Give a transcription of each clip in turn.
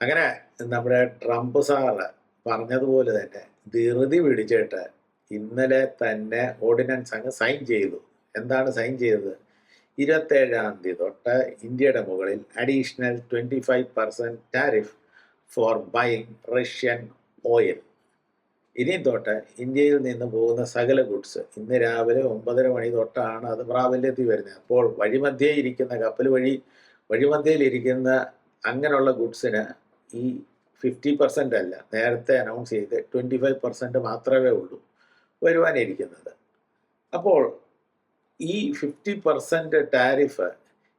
അങ്ങനെ നമ്മുടെ Trump sir പറഞ്ഞതുപോലെ തന്നെ ധൃതി പിടിച്ചിട്ട് ഇന്നലെ തന്നെ ഓർഡിനൻസ് അങ്ങ് സൈൻ ചെയ്തു. എന്താണ് സൈൻ ചെയ്തത്? ഇരുപത്തേഴാം തീയതി തൊട്ട് ഇന്ത്യയുടെ മുകളിൽ additional twenty five percent tariff for buying Russian oil. ഇനി തൊട്ട് ഇന്ത്യയിൽ നിന്ന് പോകുന്ന സകല ഗുഡ്സ് ഇന്ന് രാവിലെ ഒമ്പതര മണി തൊട്ടാണ് അത് പ്രാബല്യത്തിൽ വരുന്നത്. അപ്പോൾ വഴിമധ്യേ ഇരിക്കുന്ന കപ്പൽ വഴി വഴിമധ്യയിലിരിക്കുന്ന അങ്ങനെയുള്ള ഗുഡ്സിന് ഈ ഫിഫ്റ്റി പെർസെന്റ് അല്ല നേരത്തെ അനൗൺസ് ചെയ്ത് ട്വന്റി ഫൈവ് പെർസെന്റ് മാത്രമേ ഉള്ളൂ വരുവാനിരിക്കുന്നത്. അപ്പോൾ ഈ ഫിഫ്റ്റി പെർസെന്റ് ടാരിഫ്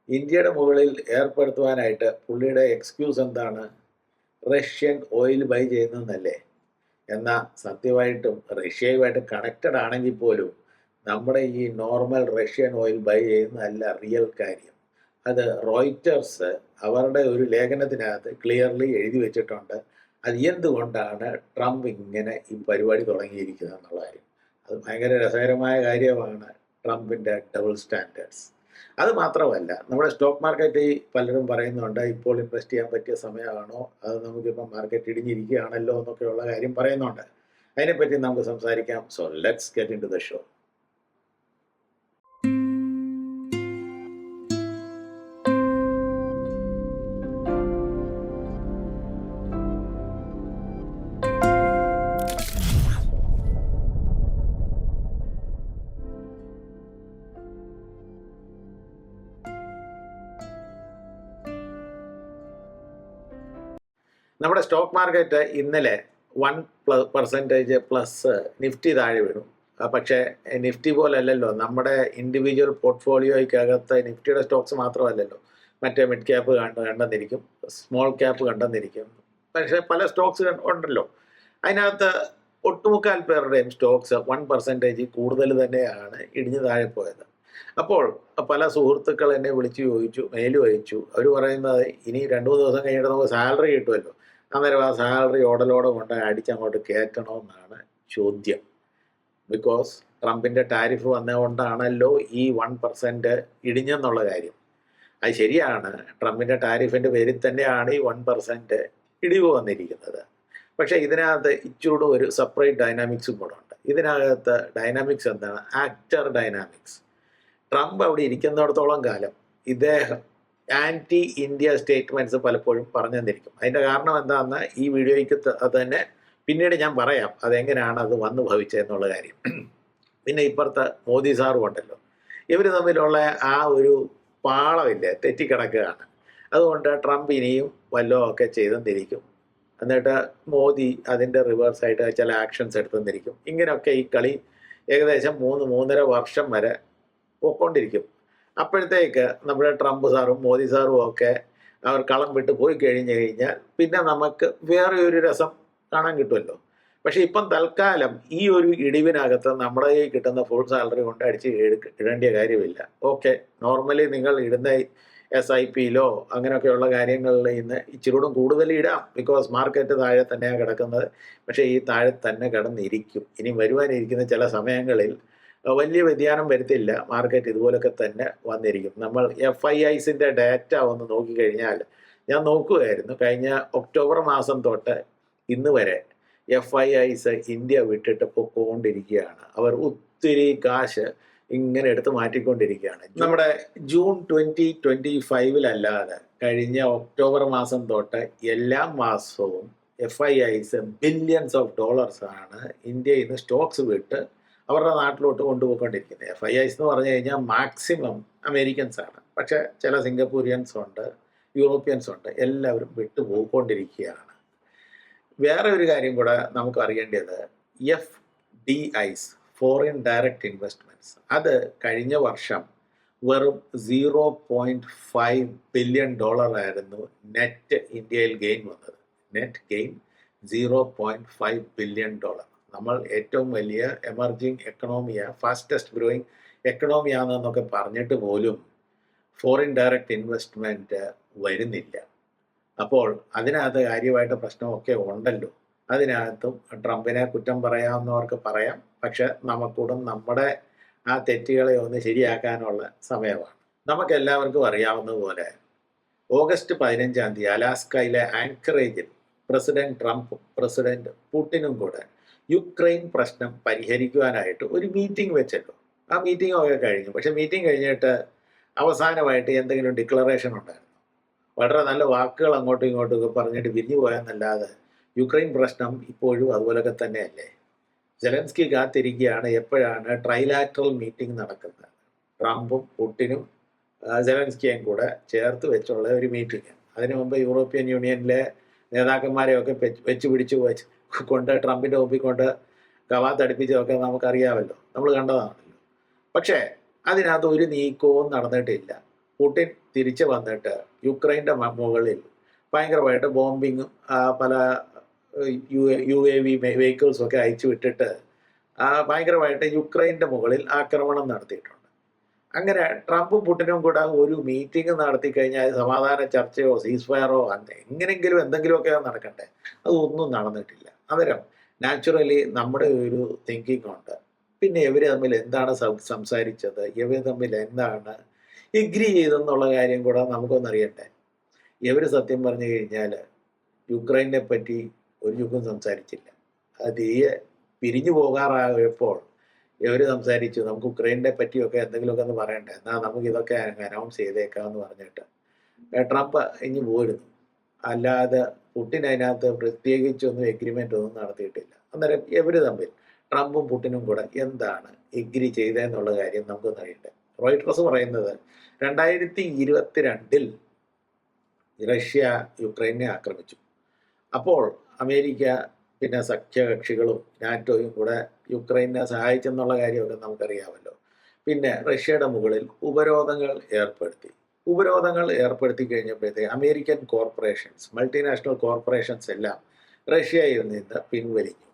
ഇന്ത്യയുടെ മുകളിൽ ഏർപ്പെടുത്തുവാനായിട്ട് പുള്ളിയുടെ എക്സ്ക്യൂസ് എന്താണ്? റഷ്യൻ ഓയിൽ ബൈ ചെയ്യുന്നതെന്നല്ലേ എന്നാൽ സത്യമായിട്ടും റഷ്യയുമായിട്ട് കണക്റ്റഡ് ആണെങ്കിൽ പോലും നമ്മുടെ ഈ നോർമൽ റഷ്യൻ ഓയിൽ ബൈ ചെയ്യുന്നതല്ല റിയൽ കാര്യം. അത് റോയിറ്റേഴ്സ് അവരുടെ ഒരു ലേഖനത്തിനകത്ത് ക്ലിയർലി എഴുതി വെച്ചിട്ടുണ്ട്. അത് എന്തുകൊണ്ടാണ് ട്രംപ് ഇങ്ങനെ ഈ പരിപാടി തുടങ്ങിയിരിക്കുന്നത് എന്നുള്ള കാര്യം. അത് ഭയങ്കര രസകരമായ കാര്യമാണ് ട്രംപിന്റെ ഡബിൾ സ്റ്റാൻഡേർഡ്സ്. അത് മാത്രമല്ല നമ്മുടെ സ്റ്റോക്ക് മാർക്കറ്റ് പലരും പറയുന്നുണ്ട് ഇപ്പോൾ ഇൻവെസ്റ്റ് ചെയ്യാൻ പറ്റിയ സമയമാണോ? അത് നമുക്കിപ്പോൾ മാർക്കറ്റ് ഇടിഞ്ഞിരിക്കുകയാണല്ലോ എന്നൊക്കെയുള്ള കാര്യം പറയുന്നുണ്ട്. അതിനെപ്പറ്റി നമുക്ക് സംസാരിക്കാം. So let's get into the show നമ്മുടെ സ്റ്റോക്ക് മാർക്കറ്റ് ഇന്നലെ വൺ പെർസെന്റേജ് പ്ലസ് നിഫ്റ്റി താഴെ വീണു. പക്ഷേ നിഫ്റ്റി പോലല്ലല്ലോ. നമ്മുടെ ഇൻഡിവിജ്വൽ പോർട്ട്ഫോളിയോയ്ക്കകത്ത് നിഫ്റ്റിയുടെ സ്റ്റോക്സ് മാത്രമല്ലല്ലോ. മറ്റേ മിഡ് ക്യാപ്പ് കണ്ട് കണ്ടെന്നിരിക്കും. Small cap കണ്ടെന്നിരിക്കും. പക്ഷേ പല സ്റ്റോക്സ് ഉണ്ടല്ലോ. അതിനകത്ത് ഒട്ടുമുക്കാൽ പേരുടെയും സ്റ്റോക്സ് വൺ പെർസെന്റേജ് കൂടുതൽ തന്നെയാണ് ഇടിഞ്ഞു താഴെ പോയത്. അപ്പോൾ പല സുഹൃത്തുക്കൾ എന്നെ വിളിച്ച് ചോദിച്ചു മെയിൽ അയച്ചു. അവർ പറയുന്നത് ഇനി രണ്ട് മൂന്ന് ദിവസം കഴിഞ്ഞിട്ട് നമുക്ക് സാലറി കിട്ടുമല്ലോ. അന്നേരം ആ സാലറി ഓടലോടെ കൊണ്ട് അടിച്ചങ്ങോട്ട് കയറ്റണമെന്നാണ് ചോദ്യം. ബിക്കോസ് ട്രംപിന്റെ ടാരിഫ് വന്നതുകൊണ്ടാണല്ലോ ഈ വൺ പെർസെന്റ് ഇടിഞ്ഞെന്നുള്ള കാര്യം. അത് ശരിയാണ്. ട്രംപിന്റെ ടാരിഫിന്റെ പേരിൽ തന്നെയാണ് ഈ വൺ പെർസെന്റ് ഇടിവ് വന്നിരിക്കുന്നത്. പക്ഷേ ഇതിനകത്ത് ഇച്ചൂടെ ഒരു സെപ്പറേറ്റ് ഡൈനാമിക്സും കൂടെ ഉണ്ട്. ഇതിനകത്ത് ഡൈനാമിക്സ് എന്താണ്? ആക്ടർ ഡൈനാമിക്സ് ട്രംപ് അവിടെ ഇരിക്കുന്നിടത്തോളം കാലം ഇദ്ദേഹം ആന്റി ഇന്ത്യ സ്റ്റേറ്റ്മെന്റ്സ് പലപ്പോഴും പറഞ്ഞു തന്നിരിക്കും. അതിന്റെ കാരണം എന്താണെന്ന് ഈ വീഡിയോയ്ക്ക് തന്നെ പിന്നീട് ഞാൻ പറയാം അതെങ്ങനെയാണ് അത് വന്നു ഭവിച്ചതെന്നുള്ള കാര്യം. പിന്നെ ഇപ്പുറത്ത് മോദി സാറും ഉണ്ടല്ലോ. ഇവർ തമ്മിലുള്ള ആ ഒരു പാളമില്ലേ തെറ്റിക്കിടക്കുകയാണ്. അതുകൊണ്ട് ട്രംപ് ഇനിയും വല്ലതും ഒക്കെ ചെയ്തെന്നിരിക്കും എന്നിട്ട് മോദി അതിന്റെ റിവേഴ്സായിട്ട് ചില ആക്ഷൻസ് എടുത്തെന്നിരിക്കും ഇങ്ങനെയൊക്കെ ഈ കളി ഏകദേശം മൂന്ന് മൂന്നര വർഷം വരെ പോയിക്കൊണ്ടിരിക്കും. അപ്പോഴത്തേക്ക് നമ്മുടെ ട്രംപ് സാറും മോദി സാറും ഒക്കെ അവർ കളം വിട്ട് പോയി കഴിഞ്ഞു കഴിഞ്ഞാൽ പിന്നെ നമുക്ക് വേറെ ഒരു രസം കാണാൻ കിട്ടുമല്ലോ. പക്ഷെ ഇപ്പം തൽക്കാലം ഈ ഒരു ഇടിവിനകത്ത് നമ്മുടെ കയ്യിൽ കിട്ടുന്ന ഫുൾ സാലറി കൊണ്ട് അടിച്ച് ഇടേണ്ട കാര്യമില്ല. ഓക്കെ നോർമലി നിങ്ങൾ ഇടുന്ന എസ് ഐ പിയിലോ അങ്ങനെയൊക്കെയുള്ള കാര്യങ്ങളിൽ ഇന്ന് ഇച്ചിരൂടും കൂടുതൽ ഇടാം. ബിക്കോസ് മാർക്കറ്റ് താഴെ തന്നെയാണ് കിടക്കുന്നത്. പക്ഷേ ഈ താഴെ തന്നെ കിടന്നിരിക്കും. ഇനി വരുവാനിരിക്കുന്ന ചില സമയങ്ങളിൽ വലിയ വ്യതിയാനം വരുത്തില്ല. മാർക്കറ്റ് ഇതുപോലൊക്കെ തന്നെ വന്നിരിക്കും. നമ്മൾ എഫ് ഐ ഐസിന്റെ ഡാറ്റ ഒന്ന് നോക്കിക്കഴിഞ്ഞാൽ ഞാൻ നോക്കുകയായിരുന്നു കഴിഞ്ഞ ഒക്ടോബർ മാസം തൊട്ട് ഇന്ന് വരെ എഫ് ഐ ഐസ് ഇന്ത്യ വിട്ടിട്ട് പൊക്കോണ്ടിരിക്കുകയാണ്. അവർ ഒത്തിരി കാശ് ഇങ്ങനെ എടുത്ത് മാറ്റിക്കൊണ്ടിരിക്കുകയാണ്. നമ്മുടെ ജൂൺ ട്വന്റി ട്വന്റി ഫൈവിലല്ലാതെ കഴിഞ്ഞ ഒക്ടോബർ മാസം തൊട്ട് എല്ലാ മാസവും F I Is billions of ഡോളേഴ്സാണ് ഇന്ത്യയിൽ നിന്ന് സ്റ്റോക്സ് വിട്ട് അവരുടെ നാട്ടിലോട്ട് കൊണ്ടുപോയിക്കൊണ്ടിരിക്കുന്നത്. എഫ് ഐ ഐസ് എന്ന് പറഞ്ഞു കഴിഞ്ഞാൽ മാക്സിമം അമേരിക്കൻസ് ആണ്. പക്ഷേ ചില സിംഗപ്പൂരിയൻസ് ഉണ്ട് യൂറോപ്യൻസ് ഉണ്ട് എല്ലാവരും വിട്ടു പോയിക്കൊണ്ടിരിക്കുകയാണ് വേറെ ഒരു കാര്യം കൂടെ നമുക്ക് അറിയേണ്ടത് F D Is foreign direct investments അത് കഴിഞ്ഞ വർഷം വെറും സീറോ പോയിന്റ് ഫൈവ് ബില്യൺ ഡോളറായിരുന്നു നെറ്റ് ഇന്ത്യയിൽ ഗെയിൻ വന്നത്. Net gain zero point five billion dollar നമ്മൾ ഏറ്റവും വലിയ എമർജിങ് എക്കണോമിയ ഫാസ്റ്റസ്റ്റ് ഗ്രോയിങ് എക്കണോമിയാണെന്നൊക്കെ പറഞ്ഞിട്ട് പോലും ഫോറിൻ ഡയറക്റ്റ് ഇൻവെസ്റ്റ്മെന്റ് വരുന്നില്ല. അപ്പോൾ അതിനകത്ത് കാര്യമായിട്ട് പ്രശ്നമൊക്കെ ഉണ്ടല്ലോ. അതിനകത്തും ട്രംപിനെ കുറ്റം പറയാവുന്നവർക്ക് പറയാം. പക്ഷെ നമുക്കൂടും നമ്മുടെ ആ തെറ്റുകളെ ഒന്ന് ശരിയാക്കാനുള്ള സമയമാണ്. നമുക്കെല്ലാവർക്കും അറിയാവുന്നതുപോലെ ഓഗസ്റ്റ് പതിനഞ്ചാം തീയതി അലാസ്കയിലെ ആങ്കറേജിൽ പ്രസിഡന്റ് ട്രംപും പ്രസിഡന്റ് പുടിനും കൂടെ യുക്രൈൻ പ്രശ്നം പരിഹരിക്കുവാനായിട്ട് ഒരു മീറ്റിംഗ് വെച്ചല്ലോ. ആ മീറ്റിംഗ് ഒക്കെ കഴിഞ്ഞു. പക്ഷെ മീറ്റിംഗ് കഴിഞ്ഞിട്ട് അവസാനമായിട്ട് എന്തെങ്കിലും ഡിക്ലറേഷൻ ഉണ്ടായിരുന്നു. വളരെ നല്ല വാക്കുകൾ അങ്ങോട്ടും ഇങ്ങോട്ടും ഒക്കെ പറഞ്ഞിട്ട് വിരിഞ്ഞു പോയെന്നല്ലാതെ യുക്രൈൻ പ്രശ്നം ഇപ്പോഴും അതുപോലൊക്കെ തന്നെയല്ലേ? ജെലൻസ്കി കാത്തിരിക്കുകയാണ് എപ്പോഴാണ് ട്രൈലാറ്ററൽ മീറ്റിംഗ് നടക്കുന്നത്? ട്രംപും പുട്ടിനും ജലൻസ്കിയും കൂടെ ചേർത്ത് വെച്ചുള്ള ഒരു മീറ്റിംഗ് അതിനു മുമ്പ് യൂറോപ്യൻ യൂണിയനിലെ നേതാക്കന്മാരെയൊക്കെ വെച്ച് പിടിച്ചു വെച്ച് കൊണ്ട് ട്രംപിന്റെ മുമ്പിൽ കൊണ്ട് കവാത്തടുപ്പിച്ചതൊക്കെ നമുക്കറിയാമല്ലോ. നമ്മൾ കണ്ടതാണല്ലോ. പക്ഷേ അതിനകത്ത് ഒരു നീക്കവും നടന്നിട്ടില്ല. പുടിൻ തിരിച്ചു വന്നിട്ട് യുക്രൈന്റെ മുകളിൽ ഭയങ്കരമായിട്ട് ബോംബിങ്ങും പല യു യു എ വി വെഹിക്കിൾസും ഒക്കെ അയച്ചു വിട്ടിട്ട് ഭയങ്കരമായിട്ട് യുക്രൈന്റെ മുകളിൽ ആക്രമണം നടത്തിയിട്ടുണ്ട്. അങ്ങനെ ട്രംപും പുടിനും കൂടെ ഒരു മീറ്റിംഗ് നടത്തി കഴിഞ്ഞാൽ സമാധാന ചർച്ചയോ സീസ് ഫയറോ എങ്ങനെങ്കിലും എന്തെങ്കിലുമൊക്കെ നടക്കട്ടെ. അതൊന്നും നടന്നിട്ടില്ല. അന്നേരം നാച്ചുറലി നമ്മുടെ ഒരു തിങ്കിങ് ഉണ്ട്. പിന്നെ ഇവർ തമ്മിൽ എന്താണ് സംസാരിച്ചത്? ഇവർ തമ്മിൽ എന്താണ് എഗ്രി ചെയ്തെന്നുള്ള കാര്യം കൂടെ നമുക്കൊന്നറിയട്ടെ ഇവർ സത്യം പറഞ്ഞു കഴിഞ്ഞാൽ യുക്രൈനെ പറ്റി ഒരു യുഗം സംസാരിച്ചില്ല. അത് തീയെ പിരിഞ്ഞു പോകാറായപ്പോൾ ഇവർ സംസാരിച്ചു നമുക്ക് ഉക്രൈനെ പറ്റിയൊക്കെ എന്തെങ്കിലുമൊക്കെ ഒന്ന് പറയണ്ടേ? എന്നാൽ നമുക്ക് ഇതൊക്കെ അനൗൺസ് ചെയ്തേക്കാം എന്ന് പറഞ്ഞിട്ട് ട്രംപ് ഇനി പോയിരുന്നു അല്ലാതെ പുട്ടിൻ അതിനകത്ത് പ്രത്യേകിച്ചൊന്നും എഗ്രിമെന്റ് ഒന്നും നടത്തിയിട്ടില്ല. അന്നേരം ഇവർ തമ്മിൽ ട്രംപും പുട്ടിനും കൂടെ എന്താണ് എഗ്രി ചെയ്തതെന്നുള്ള കാര്യം നമുക്കൊന്ന് അറിയട്ടെ റോയിട്ടേഴ്സ് പറയുന്നത് രണ്ടായിരത്തി ഇരുപത്തിരണ്ടിൽ റഷ്യ യുക്രൈനെ ആക്രമിച്ചു. അപ്പോൾ അമേരിക്ക പിന്നെ സഖ്യകക്ഷികളും നാറ്റോയും കൂടെ യുക്രൈനെ സഹായിച്ചെന്നുള്ള കാര്യമൊക്കെ നമുക്കറിയാമല്ലോ. പിന്നെ റഷ്യയുടെ മുകളിൽ ഉപരോധങ്ങൾ ഏർപ്പെടുത്തി. ഉപരോധങ്ങൾ ഏർപ്പെടുത്തി കഴിഞ്ഞപ്പോഴത്തെ അമേരിക്കൻ കോർപ്പറേഷൻസ് മൾട്ടിനാഷണൽ കോർപ്പറേഷൻസ് എല്ലാം റഷ്യയിൽ നിന്ന് പിൻവലിഞ്ഞു.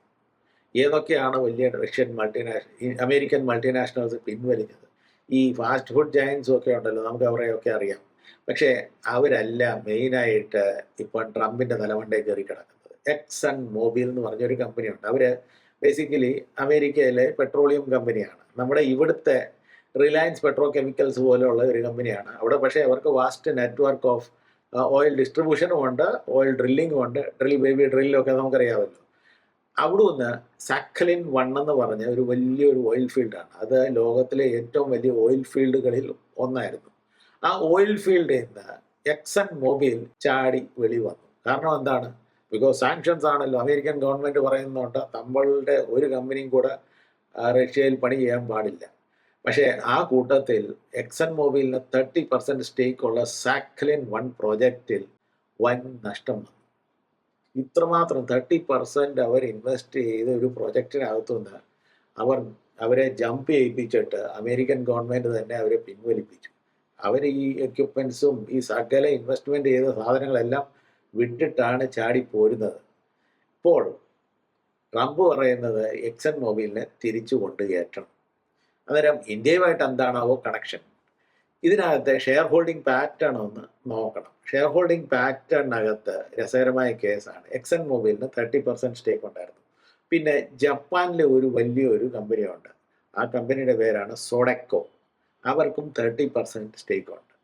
ഏതൊക്കെയാണ് വലിയ റഷ്യൻ മൾട്ടിനാഷണൽ അമേരിക്കൻ മൾട്ടിനാഷണൽസ് പിൻവലിഞ്ഞത്? ഈ ഫാസ്റ്റ് ഫുഡ് ജയൻസും ഒക്കെ ഉണ്ടല്ലോ നമുക്ക് അവരെയൊക്കെ അറിയാം. പക്ഷേ അവരല്ല മെയിനായിട്ട് ഇപ്പം ട്രംപിന്റെ തലവണ്ടേ കയറി കിടക്കുന്നത് എക്സൺ മൊബൈൽ എന്ന് പറഞ്ഞൊരു കമ്പനിയുണ്ട്. അവർ ബേസിക്കലി അമേരിക്കയിലെ പെട്രോളിയം കമ്പനിയാണ് നമ്മുടെ ഇവിടുത്തെ റിലയൻസ് പെട്രോ കെമിക്കൽസ് പോലെയുള്ള ഒരു കമ്പനിയാണ്. അവിടെ പക്ഷേ അവർക്ക് വാസ്റ്റ് നെറ്റ്വർക്ക് ഓഫ് ഓയിൽ ഡിസ്ട്രിബ്യൂഷനും ഉണ്ട് ഓയിൽ ഡ്രില്ലിങ്ങും ഉണ്ട് ഡ്രിൽ ബേബി ഡ്രില്ലും ഒക്കെ അവിടെ നിന്ന് സാക്കലിൻ വൺ എന്ന് പറഞ്ഞ ഒരു വലിയൊരു ഓയിൽ ഫീൽഡാണ് അത് ലോകത്തിലെ ഏറ്റവും വലിയ ഓയിൽ ഫീൽഡുകളിൽ ഒന്നായിരുന്നു. ആ ഓയിൽ ഫീൽഡിൽ നിന്ന് എക്സൺ മൊബൈൽ ചാടി വെളി വന്നു കാരണം എന്താണ്? ബിക്കോസ് സാങ്ഷൻസ് ആണല്ലോ. അമേരിക്കൻ ഗവൺമെന്റ് പറയുന്നുണ്ട് നമ്മളുടെ ഒരു കമ്പനിയും കൂടെ റഷ്യയിൽ പണി ചെയ്യാൻ പാടില്ല. പക്ഷേ ആ കൂട്ടത്തിൽ എക്സൺ മൊബൈലിന് തേർട്ടി പെർസെന്റ് സ്റ്റേക്ക് ഉള്ള സാക്ലിൻ വൺ പ്രോജക്റ്റിൽ വൻ നഷ്ടം വന്നു. ഇത്രമാത്രം തേർട്ടി പെർസെന്റ് അവർ ഇൻവെസ്റ്റ് ചെയ്ത ഒരു പ്രൊജക്റ്റിനകത്തുനിന്ന് അവർ അവരെ ജമ്പ് ചെയ്യിപ്പിച്ചിട്ട് അമേരിക്കൻ ഗവൺമെന്റ് തന്നെ അവരെ പിൻവലിപ്പിച്ചു. അവർ ഈ എക്യുപ്മെൻസും ഈ സകല ഇൻവെസ്റ്റ്മെന്റ് ചെയ്ത സാധനങ്ങളെല്ലാം വിട്ടിട്ടാണ് ചാടി പോരുന്നത്. ഇപ്പോൾ ട്രംപ് പറയുന്നത് എക്സൺ മൊബൈലിനെ തിരിച്ചു കൊണ്ടുകയറ്റണം അന്നേരം ഇന്ത്യയുമായിട്ട് എന്താണാവോ കണക്ഷൻ ഇതിനകത്തെ ഷെയർ ഹോൾഡിംഗ് പാറ്റേൺ ഒന്ന് നോക്കണം. ഷെയർ ഹോൾഡിംഗ് പാറ്റേണിനകത്ത് രസകരമായ കേസാണ്. എക്സൺ മൊബൈലിന് തേർട്ടി പെർസെന്റ് സ്റ്റേക്ക് ഉണ്ടായിരുന്നു. പിന്നെ ജപ്പാനിലെ ഒരു വലിയൊരു കമ്പനിയുണ്ട് ആ കമ്പനിയുടെ പേരാണ് സോഡെക്കോ. അവർക്കും തേർട്ടി പെർസെന്റ് സ്റ്റേക്ക് ഉണ്ട്.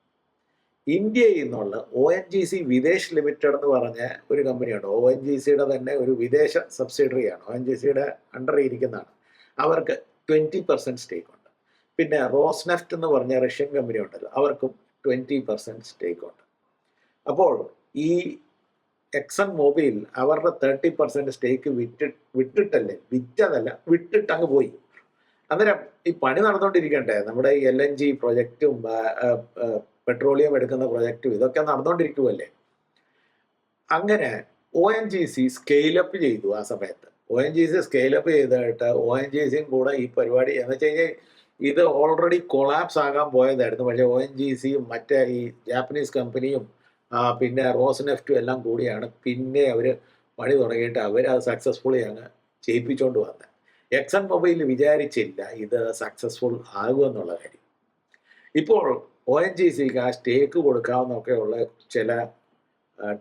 ഇന്ത്യയിൽ നിന്നുള്ള O N G C Videsh limited എന്ന് പറഞ്ഞ ഒരു കമ്പനിയുണ്ട്. ഒ എൻ ജി സിയുടെ തന്നെ ഒരു വിദേശ സബ്സിഡറിയാണ്. ഒ എൻ ജി സിയുടെ അണ്ടറിൽ ഇരിക്കുന്നതാണ്. അവർക്ക് ട്വന്റി പെർസെന്റ് സ്റ്റേക്ക് ഉണ്ട്. പിന്നെ റോസ്നെഫ്റ്റ് എന്ന് പറഞ്ഞ റഷ്യൻ കമ്പനി ഉണ്ടല്ലോ അവർക്കും ട്വന്റി പെർസെന്റ് സ്റ്റേക്ക് ഉണ്ട്. അപ്പോൾ ഈ എക്സൺ മൊബൈൽ അവരുടെ തേർട്ടി പെർസെന്റ് സ്റ്റേക്ക് വിറ്റ് വിട്ടിട്ടല്ലേ? വിറ്റതല്ല വിട്ടിട്ട് അങ്ങ് പോയി. അന്നേരം ഈ പണി നടന്നുകൊണ്ടിരിക്കണ്ടേ നമ്മുടെ എൽ എൻ ജി പ്രൊജക്റ്റും പെട്രോളിയം എടുക്കുന്ന പ്രൊജക്റ്റും ഇതൊക്കെ നടന്നുകൊണ്ടിരിക്കുമല്ലേ അങ്ങനെ O N G C scale up ചെയ്തു ആ സമയത്ത്. O N G C scale up ചെയ്തിട്ട് ഒ എൻ ജി സിയും കൂടെ ഈ പരിപാടി എന്ന് വെച്ച് കഴിഞ്ഞാൽ ഇത് ഓൾറെഡി കൊളാപ്സ് ആകാൻ പോയതായിരുന്നു. പക്ഷേ ഒ എൻ ജി സിയും മറ്റേ ഈ ജാപ്പനീസ് കമ്പനിയും പിന്നെ റോസ് നെഫ്റ്റും എല്ലാം കൂടിയാണ് പിന്നെ അവർ പണി തുടങ്ങിയിട്ട് അവർ അത് സക്സസ്ഫുള്ളി അങ്ങ് ചെയ്യിപ്പിച്ചുകൊണ്ട് വന്നത് എക്സൺ മൊബൈൽ വിചാരിച്ചില്ല ഇത് സക്സസ്ഫുൾ ആകുമെന്നുള്ള കാര്യം. ഇപ്പോൾ ഒ എൻ ജി സിക്ക് ആ സ്റ്റേക്ക് കൊടുക്കാവുന്നൊക്കെയുള്ള ചില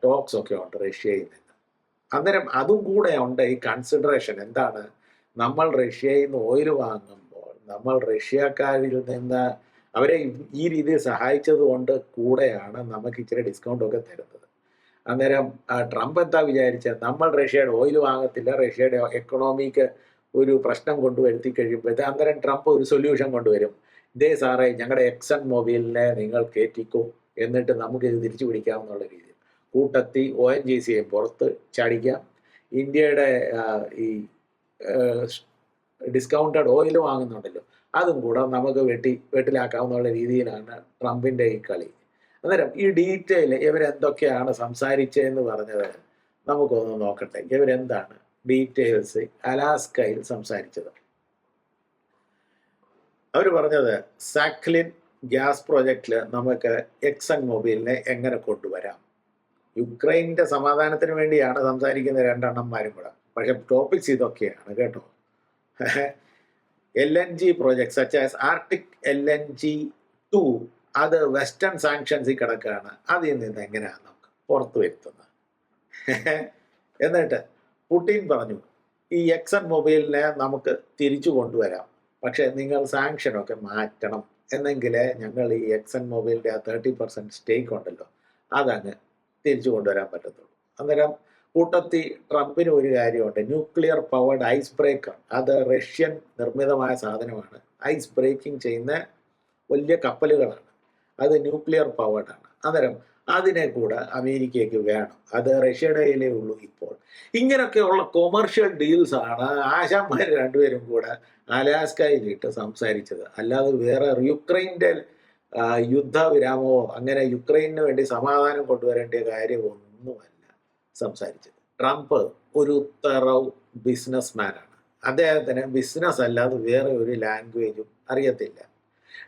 ടോക്സ് ഒക്കെ ഉണ്ട് റഷ്യയിൽ നിന്ന്. അന്നേരം അതും കൂടെ ഉണ്ട് ഈ കൺസിഡറേഷൻ. എന്താണ്? നമ്മൾ റഷ്യയിൽ നിന്ന് ഓയിൽ വാങ്ങുമ്പോൾ നമ്മൾ റഷ്യക്കാരിൽ നിന്ന് അവരെ ഈ രീതിയിൽ സഹായിച്ചത് കൊണ്ട് കൂടെയാണ് നമുക്ക് ഇച്ചിരി ഡിസ്കൗണ്ട് ഒക്കെ തരുന്നത്. അന്നേരം ട്രംപ് എന്താ വിചാരിച്ചത് നമ്മൾ റഷ്യയുടെ ഓയിൽ വാങ്ങത്തില്ല റഷ്യയുടെ എക്കണോമിക്ക് ഒരു പ്രശ്നം കൊണ്ടുവരുത്തി കഴിയുമ്പോൾ അന്നേരം ട്രംപ് ഒരു സൊല്യൂഷൻ കൊണ്ടുവരും. ഇതേ സാറേ ഞങ്ങളുടെ എക്സൺ മൊബൈലിനെ നിങ്ങൾ കയറ്റിക്കും എന്നിട്ട് നമുക്ക് ഇത് തിരിച്ചു പിടിക്കാമെന്നുള്ള രീതിയിൽ. കൂട്ടത്തി ഒ എൻ ജി സിയെ പുറത്ത് ചാടിക്കാം. ഇന്ത്യയുടെ ഈ ഡിസ്കൗണ്ടഡ് ഓയിൽ വാങ്ങുന്നുണ്ടല്ലോ. അതും കൂടെ നമുക്ക് വെട്ടി വെട്ടിലാക്കാവുന്ന രീതിയിലാണ് ട്രംപിന്റെ ഈ കളി. അന്നേരം ഈ ഡീറ്റെയിൽ ഇവരെന്തൊക്കെയാണ് സംസാരിച്ചതെന്ന് പറഞ്ഞത് നമുക്കൊന്ന് നോക്കട്ടെ. ഇവരെന്താണ് ഡീറ്റെയിൽസ് അലാസ്കയിൽ സംസാരിച്ചത്? അവർ പറഞ്ഞത് സാക്ലിൻ ഗ്യാസ് പ്രോജക്റ്റിൽ നമുക്ക് എക്സൺ മൊബൈലിനെ എങ്ങനെ കൊണ്ടുവരാം? യുക്രൈന്റെ സമാധാനത്തിന് വേണ്ടിയാണ് സംസാരിക്കുന്ന രണ്ടെണ്ണന്മാരും കൂടെ. പക്ഷെ ടോപ്പിക്സ് ഇതൊക്കെയാണ് കേട്ടോ. L N G project such as Arctic L N G two അത് വെസ്റ്റേൺ സാങ്ഷൻസിൽ കിടക്കുകയാണ്. അതിൽ നിന്ന് എങ്ങനെയാണ് നമുക്ക് പുറത്തു വരുത്തുന്നത്? എന്നിട്ട് പുടിൻ പറഞ്ഞു ഈ എക്സൺ മൊബൈലിനെ നമുക്ക് തിരിച്ചു കൊണ്ടുവരാം. പക്ഷേ നിങ്ങൾ സാങ്ഷനൊക്കെ മാറ്റണം. എന്നെങ്കിലേ ഞങ്ങൾ ഈ എക്സൺ മൊബൈലിന്റെ ആ തേർട്ടി പെർസെന്റ് സ്റ്റേക്ക് ഉണ്ടല്ലോ അതങ്ങ് തിരിച്ചു കൊണ്ടുവരാൻ പറ്റത്തുള്ളൂ. അന്നേരം കൂട്ടത്തി ട്രംപിന് ഒരു കാര്യമുണ്ട്. ന്യൂക്ലിയർ പവർഡ് ഐസ് ബ്രേക്കർ അത് റഷ്യൻ നിർമ്മിതമായ സാധനമാണ്. ഐസ് ബ്രേക്കിംഗ് ചെയ്യുന്ന വലിയ കപ്പലുകളാണ്. അത് ന്യൂക്ലിയർ പവേർഡാണ് അന്നേരം അതിനെ കൂടെ അമേരിക്കയ്ക്ക് വേണം. അത് റഷ്യയുടെ കയ്യിലേ ഉള്ളൂ ഇപ്പോൾ. ഇങ്ങനെയൊക്കെയുള്ള കൊമേർഷ്യൽ ഡീൽസ് ആണ് ആശാന്മാർ രണ്ടുപേരും കൂടെ അലാസ്കയിലിട്ട് സംസാരിച്ചത്. അല്ലാതെ വേറെ യുക്രൈന്റെ യുദ്ധ യുദ്ധവിരാമമോ അങ്ങനെ യുക്രൈനു വേണ്ടി സമാധാനം കൊണ്ടുവരേണ്ട കാര്യമൊന്നുമല്ല സംസാരിച്ചത്. ട്രംപ് ഒരു തറവ് ബിസിനസ് മാനാണ് അദ്ദേഹത്തിന് ബിസിനസ് അല്ലാതെ വേറെ ഒരു ലാംഗ്വേജും അറിയത്തില്ല.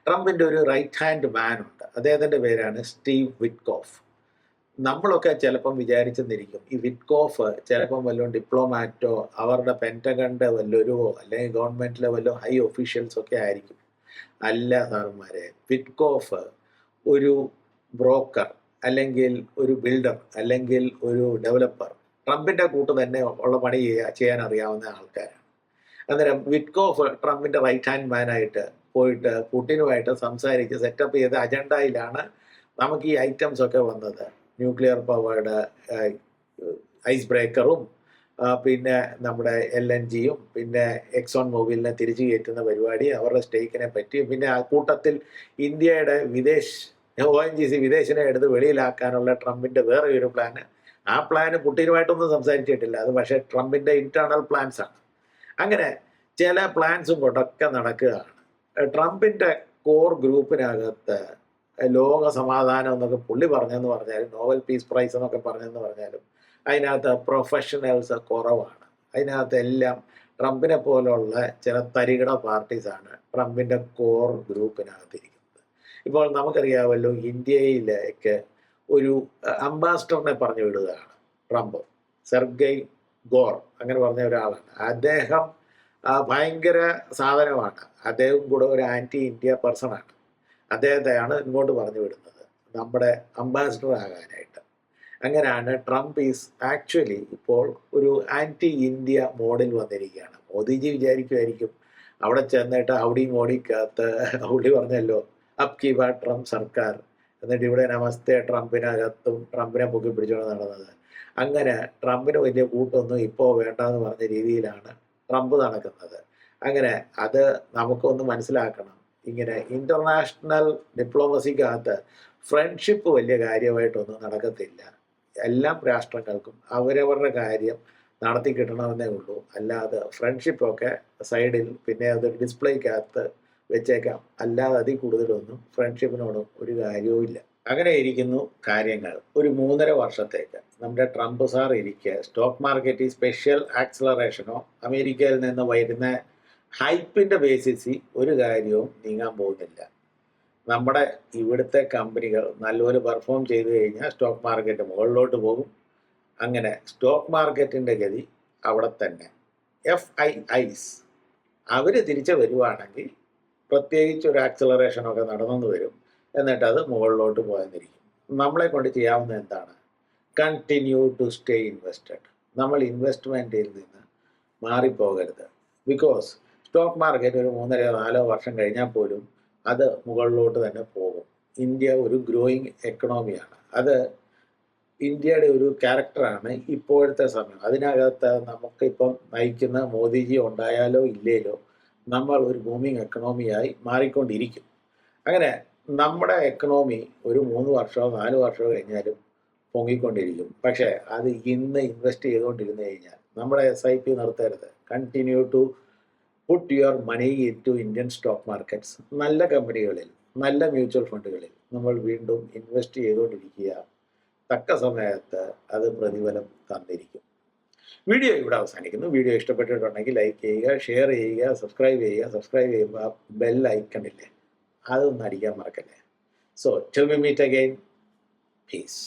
ട്രംപിന്റെ ഒരു റൈറ്റ് ഹാൻഡ് മാൻ ഉണ്ട്. അദ്ദേഹത്തിന്റെ പേരാണ് സ്റ്റീവ് വിറ്റ്കോഫ്. നമ്മളൊക്കെ ചിലപ്പം വിചാരിച്ചെന്നിരിക്കും ഈ വിറ്റ്കോഫ് ചിലപ്പം വല്ലതും ഡിപ്ലോമാറ്റോ അവരുടെ പെന്റഗണിന്റെ വല്ലൊരുവോ അല്ലെങ്കിൽ ഗവൺമെന്റിലെ വല്ല ഹൈ ഒഫീഷ്യൽസോ ഒക്കെ ആയിരിക്കും. അല്ല സാറന്മാരെ വിറ്റ്കോഫ് ഒരു ബ്രോക്കർ അല്ലെങ്കിൽ ഒരു ബിൽഡർ അല്ലെങ്കിൽ ഒരു ഡെവലപ്പർ ട്രംപിന്റെ കൂട്ട് തന്നെ ഉള്ള പണി ചെയ്യാൻ അറിയാവുന്ന ആൾക്കാരാണ്. അന്നേരം വിറ്റ്കോഫ് ട്രംപിന്റെ റൈറ്റ് ഹാൻഡ് മാനായിട്ട് പോയിട്ട് പുടിനുമായിട്ട് സംസാരിച്ച് സെറ്റപ്പ് ചെയ്ത അജണ്ടയിലാണ് നമുക്ക് ഈ ഐറ്റംസ് ഒക്കെ വന്നത്. ന്യൂക്ലിയർ പവേർഡ് ഐസ് ബ്രേക്കറും പിന്നെ നമ്മുടെ എൽ എൻ ജിയും പിന്നെ എക്സോൺ മൊബൈലിനെ തിരിച്ചു കയറ്റുന്ന പരിപാടി അവരുടെ സ്റ്റേക്കിനെ പറ്റി പിന്നെ ആ കൂട്ടത്തിൽ ഇന്ത്യയുടെ Videsh O N G C വിദേശിനെ എടുത്ത് വെളിയിലാക്കാനുള്ള ട്രംപിന്റെ വേറെ ഒരു പ്ലാന് ആ പ്ലാന് പുട്ടിനുമായിട്ടൊന്നും സംസാരിച്ചിട്ടില്ല. അത് പക്ഷേ ട്രംപിന്റെ ഇന്റേണൽ പ്ലാൻസ് ആണ്. അങ്ങനെ ചില പ്ലാൻസും കൊണ്ടൊക്കെ നടക്കുകയാണ്. ട്രംപിന്റെ കോർ ഗ്രൂപ്പിനകത്ത് ലോക സമാധാനം എന്നൊക്കെ പുള്ളി പറഞ്ഞെന്ന് പറഞ്ഞാലും നോവൽ പീസ് പ്രൈസ് എന്നൊക്കെ പറഞ്ഞെന്ന് പറഞ്ഞാലും അതിനകത്ത് പ്രൊഫഷണൽസ് കുറവാണ്. അതിനകത്ത് എല്ലാം ട്രംപിനെ പോലുള്ള ചില തരികിട പാർട്ടീസാണ് ട്രംപിന്റെ കോർ ഗ്രൂപ്പിനകത്തിരിക്കുന്നത്. ഇപ്പോൾ നമുക്കറിയാമല്ലോ ഇന്ത്യയിലേക്ക് ഒരു അംബാസിഡറിനെ പറഞ്ഞു വിടുകയാണ് ട്രംപ്. സെർഗൈ ഗോർ അങ്ങനെ പറഞ്ഞ ഒരാളാണ്. അദ്ദേഹം ഭയങ്കര സാധനമാണ്. അദ്ദേഹം കൂടെ ഒരു ആന്റി ഇന്ത്യ പേഴ്സണാണ് അദ്ദേഹത്തെയാണ് ഇങ്ങോട്ട് പറഞ്ഞു വിടുന്നത്. നമ്മുടെ അംബാസിഡർ ആകാനായിട്ട്. അങ്ങനെയാണ് ട്രംപ് ഈസ് ആക്ച്വലി ഇപ്പോൾ ഒരു ആന്റി ഇന്ത്യ മോഡിൽ വന്നിരിക്കുകയാണ്. മോദിജി വിചാരിക്കുമായിരിക്കും അവിടെ ചെന്നിട്ട് ഹൗഡി മോഡിക്കകത്ത് ഹൗഡി പറഞ്ഞല്ലോ അപ് കി ബാ ട്രംപ് സർക്കാർ. എന്നിട്ട് ഇവിടെ നമസ്തേ ട്രംപിനകത്തും ട്രംപിനെ പൊക്കി പിടിച്ചുകൊണ്ട് നടന്നത്. അങ്ങനെ ട്രംപിന് വലിയ കൂട്ടൊന്നും ഇപ്പോൾ വേണ്ടെന്ന് പറഞ്ഞ രീതിയിലാണ് ട്രംപ് നടക്കുന്നത്. അങ്ങനെ അത് നമുക്കൊന്ന് മനസ്സിലാക്കണം. ഇങ്ങനെ ഇന്റർനാഷണൽ ഡിപ്ലോമസിക്കകത്ത് ഫ്രണ്ട്ഷിപ്പ് വലിയ കാര്യമായിട്ടൊന്നും നടക്കത്തില്ല. എല്ലാ രാഷ്ട്രങ്ങൾക്കും അവരവരുടെ കാര്യം നടത്തി കിട്ടണമെന്നേ ഉള്ളൂ. അല്ലാതെ ഫ്രണ്ട്ഷിപ്പൊക്കെ സൈഡിൽ പിന്നെ അത് ഡിസ്പ്ലേക്കകത്ത് വെച്ചേക്കാം. അല്ലാതെ അതിൽ കൂടുതലൊന്നും ഫ്രണ്ട്ഷിപ്പിനോടും ഒരു കാര്യവും ഇല്ല അങ്ങനെ ഇരിക്കുന്നു കാര്യങ്ങൾ. ഒരു മൂന്നര വർഷത്തേക്ക് നമ്മുടെ ട്രംപ് സാർ ഇരിക്കുക സ്റ്റോക്ക് മാർക്കറ്റിൽ സ്പെഷ്യൽ ആക്സലറേഷനോ അമേരിക്കയിൽ നിന്ന് വരുന്ന ഹൈപ്പിന്റെ ബേസിസിൽ ഒരു കാര്യവും നീങ്ങാൻ പോകുന്നില്ല. നമ്മുടെ ഇവിടുത്തെ കമ്പനികൾ നല്ലപോലെ പെർഫോം ചെയ്തു കഴിഞ്ഞാൽ സ്റ്റോക്ക് മാർക്കറ്റ് മുകളിലോട്ട് പോകും. അങ്ങനെ സ്റ്റോക്ക് മാർക്കറ്റിന്റെ ഗതി അവിടെ തന്നെ. എഫ് ഐ ഐസ് അവർ തിരിച്ചു വരുവാണെങ്കിൽ പ്രത്യേകിച്ച് ഒരു ആക്സലറേഷനൊക്കെ നടന്നു വരും. എന്നിട്ട് അത് മുകളിലോട്ട് പോയെന്നിരിക്കും നമ്മളെ കൊണ്ട് ചെയ്യാവുന്ന എന്താണ്? കണ്ടിന്യൂ ടു സ്റ്റേ ഇൻവെസ്റ്റഡ് നമ്മൾ ഇൻവെസ്റ്റ്മെന്റിൽ നിന്ന് മാറിപ്പോകരുത്. ബിക്കോസ് സ്റ്റോക്ക് മാർക്കറ്റ് ഒരു മൂന്നരയോ നാലോ വർഷം കഴിഞ്ഞാൽ പോലും അത് മുകളിലോട്ട് തന്നെ പോകും. ഇന്ത്യ ഒരു ഗ്രോയിങ് എക്കണോമിയാണ് അത് ഇന്ത്യയുടെ ഒരു ക്യാരക്ടറാണ് ഇപ്പോഴത്തെ സമയം. അതിനകത്ത് നമുക്കിപ്പം നയിക്കുന്ന മോദിജി ഉണ്ടായാലോ ഇല്ലേലോ നമ്മൾ ഒരു ബൂമിങ് എക്കണോമിയായി മാറിക്കൊണ്ടിരിക്കും. അങ്ങനെ നമ്മുടെ എക്കണോമി ഒരു മൂന്ന് വർഷമോ നാല് വർഷമോ കഴിഞ്ഞാലും പൊങ്ങിക്കൊണ്ടിരിക്കും. പക്ഷേ അത് ഇന്ന് ഇൻവെസ്റ്റ് ചെയ്തുകൊണ്ടിരുന്നു കഴിഞ്ഞാൽ നമ്മുടെ എസ് ഐ പി നിർത്തരുത്. Continue to put your money into Indian stock markets നല്ല കമ്പനികളിൽ നല്ല മ്യൂച്വൽ ഫണ്ടുകളിൽ നമ്മൾ വീണ്ടും ഇൻവെസ്റ്റ് ചെയ്തുകൊണ്ടിരിക്കുക. തക്ക സമയത്ത് അത് പ്രതിഫലം തന്നിരിക്കും. വീഡിയോ ഇവിടെ അവസാനിക്കുന്നു. വീഡിയോ ഇഷ്ടപ്പെട്ടിട്ടുണ്ടെങ്കിൽ ലൈക്ക് ചെയ്യുക ഷെയർ ചെയ്യുക സബ്സ്ക്രൈബ് ചെയ്യുക. സബ്സ്ക്രൈബ് ചെയ്യുമ്പോൾ ബെൽ ഐക്കണില്ലേ അതൊന്നും അടിക്കാൻ മറക്കല്ലേ so tell me meet again peace